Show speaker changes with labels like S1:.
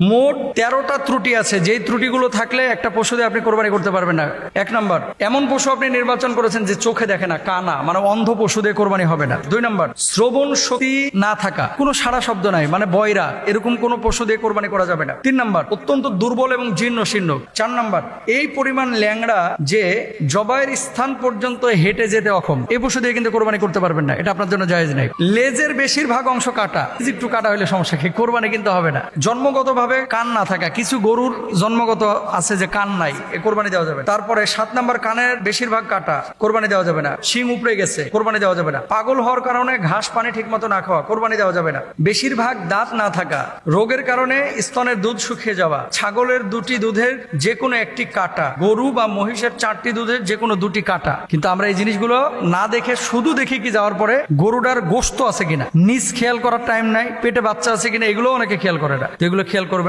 S1: মোট তেরোটা ত্রুটি আছে। যেই ত্রুটিগুলো থাকলে একটা পশু দিয়ে আপনি কোরবানি করতে পারবেন না। এক নম্বর, এমন পশু আপনি নির্বাচন করেছেন যে চোখে দেখে না, কানা মানে অন্ধ পশু দিয়ে কোরবানি হবে না। দুই নম্বর, শ্রবণ শক্তি না থাকা, কোনো সারা শব্দ নাই মানে বয়রা, এরকম কোনো পশু দিয়ে কোরবানি করা যাবে না। তিন নম্বর, অত্যন্ত দুর্বল এবং জীর্ণ শীর্ণ। চার নম্বর, এই পরিমাণ ল্যাংড়া যে জবাইয়ের স্থান পর্যন্ত হেঁটে যেতে অক্ষম এই পশু দিয়ে কিন্তু কোরবানি করতে পারবেন না। এটা আপনার জন্য জায়েজ নাই। লেজের বেশিরভাগ অংশ কাটা। একটু কাটা হলে সমস্যা কি? কোরবানি কিন্তু হবে না। জন্মগতভাবে কান না থাকা। কিছু গরুর জন্মগত আছে যে কান নাই, এ কোরবানি দেওয়া যাবে তারপরে সাত নম্বর কানের বেশিরভাগ কাটা, কোরবানি দেওয়া যাবে না। শিং উপড়ে গেছে, কোরবানি দেওয়া যাবে না। পাগল হওয়ার কারণে ঘাস পানি ঠিক মতো না খাওয়া, কোরবানি দেওয়া যাবে না। বেশিরভাগ দাঁত না থাকা, রোগের কারণে স্তনের দুধ শুকিয়ে যাওয়া। ছাগলের দুটি দুধের যে কোনো একটি কাটা, গরু বা মহিষের চারটি দুধের যে কোনো দুটি কাটা। কিন্তু আমরা এই জিনিসগুলো না দেখে, শুধু দেখি কি যাওয়ার পরে গরুটার গোস্ত আছে কিনা? নিজ খেয়াল করার টাইম নাই, পেটে বাচ্চা আছে কিনা এগুলো অনেকে খেয়াল করে না। এগুলো খেয়াল করে